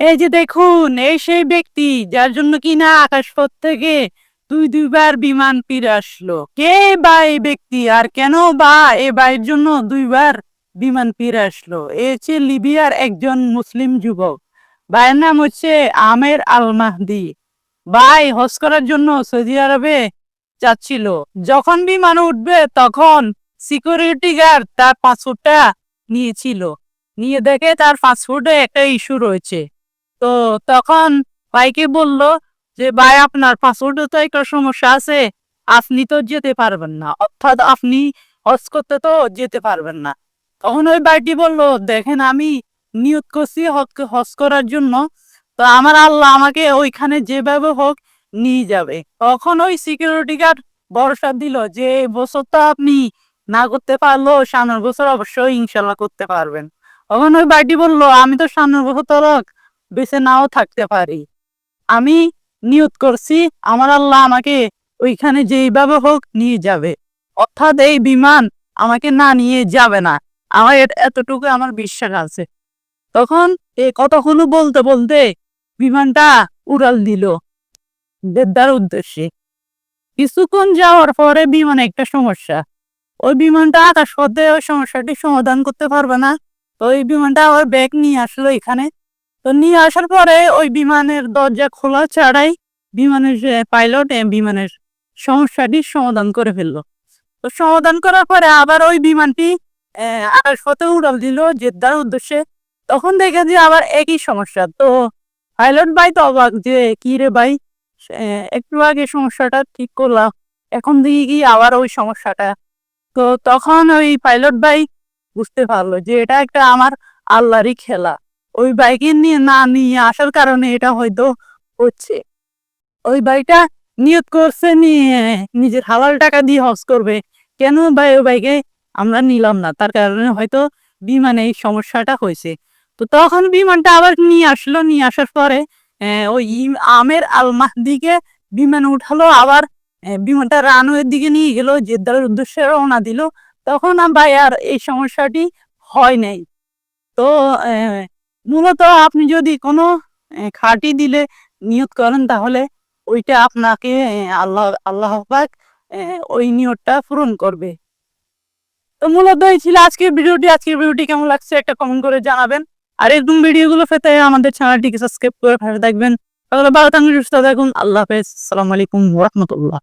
এই যে দেখুন, এই সেই ব্যক্তি যার জন্য কিনা আকাশপথ থেকে দুই দুইবার বিমান ফিরে আসলো। কে বা এই ব্যক্তি? আর কেন বা এ বাইয়ের জন্য দুইবার বিমান ফিরে আসলো? এ হচ্ছে লিবিয়ার একজন মুসলিম যুবক। ভাইয়ের নাম হচ্ছে আমের আল মাহদি ভাই হজ করার জন্য সৌদি আরবে যাচ্ছিল। যখন বিমান উঠবে, তখন সিকিউরিটি গার্ড তার পাসপোর্টটা নিয়েছিল। নিয়ে দেখে তার পাসপোর্টে একটা ইস্যু রয়েছে। তো তখন ভাইকে বলল যে, ভাই, আপনার পাসপোর্টে তো একটা সমস্যা আছে। আপনি তো যেতে পারবেন না। অর্থাৎ আপনি হজ করতে তো যেতে পারবেন না। তখন ওই ভাইটি বলল, দেখেন, আমি নিয়ত করছি হজ- করার জন্য। তো আমার আল্লাহ আমাকে ওইখানে যেভাবে হোক নিয়ে যাবে। তখন ওই সিকিউরিটি গার্ড ভরসা দিল যে বছর তো আপনি না করতে পারলেও সামনের বছর অবশ্যই ইনশাল্লাহ করতে পারবেন। তখন ওই ভাইটি বলল, আমি তো সামনের বছর তরক বেঁচে নাও থাকতে পারি। আমি নিয়ত করছি, আমার আল্লাহ আমাকে ওইখানে যেইভাবে হোক নিয়ে যাবে। অর্থাৎ এই বিমান আমাকে না নিয়ে যাবে না। আমার এত- এতটুকু আমার বিশ্বাস আছে। তখন এই কথাগুলো বলতে বলতে বিমানটা উড়াল দিল। দেদার উদ্দেশ্যে। কিছুক্ষণ যাওয়ার পরে বিমানে একটা সমস্যা। ওই বিমানটা আকাশ পথে ওই সমস্যাটি সমাধান করতে পারবে না। তো ওই বিমানটা আবার ব্যাগ নিয়ে আসলো এখানে। তো নিয়ে আসার পরে ওই বিমানের দরজা খোলা ছাড়াই বিমানের পাইলট বিমানের সমস্যাটি সমাধান করে ফেলল। তো সমাধান করার পরে আবার ওই বিমানটি আকাশ উড়াল দিল জেদ্দার উদ্দেশ্যে। তখন দেখে যে আবার একই সমস্যা। তো পাইলট ভাই তো অবাক যে, কি রে ভাই? একটু আগে সমস্যাটা ঠিক করলাম এখন দেখি গিয়ে আবার ওই সমস্যাটা। তো তখন ওই পাইলট ভাই বুঝতে পারল যে, এটা একটা আমার আল্লাহরই খেলা। ওই বাইকে নিয়ে না নিয়ে আসার কারণে এটা হয়তো হচ্ছে। ওই বাইকটা নিয়ত করছে নিয়ে নিজের হালাল টাকা দিয়ে হজ করবে। কেন ভাই ওই বাইকে আমরা নিলাম না? তার কারণে হয়তো বিমানে এই সমস্যাটা হয়েছে। তো তখন বিমানটা আবার নিয়ে আসলো। নিয়ে আসার পরে ওই আমের আল মাহদিকে বিমান উঠালো। আবার বিমানটা রানওয়ের দিকে নিয়ে গেল। জেদ্দার উদ্দেশ্যে রওনা দিল। তখন ভাই আর এই সমস্যাটি হয় নাই। তো মূলত আপনি যদি কোনো খাঁটি দিলে নিয়ত করেন, তাহলে ওইটা আপনাকে আল্লাহ আল্লাহ পাক ওই নিয়তটা পূরণ করবে। তো মূলত এই ছিল আজকের ভিডিওটি। আজকের ভিডিওটি কেমন লাগছে একটা কমেন্ট করে জানাবেন। আর এরকম ভিডিওগুলো পেতে আমাদের চ্যানেলটিকে সাবস্ক্রাইব করে ফেলে থাকবেন। তাহলে ভালো থাকুন সুস্থ থাকুন। আল্লাহ হাফেজ। আসসালামু আলাইকুম রহমতুল্লাহ।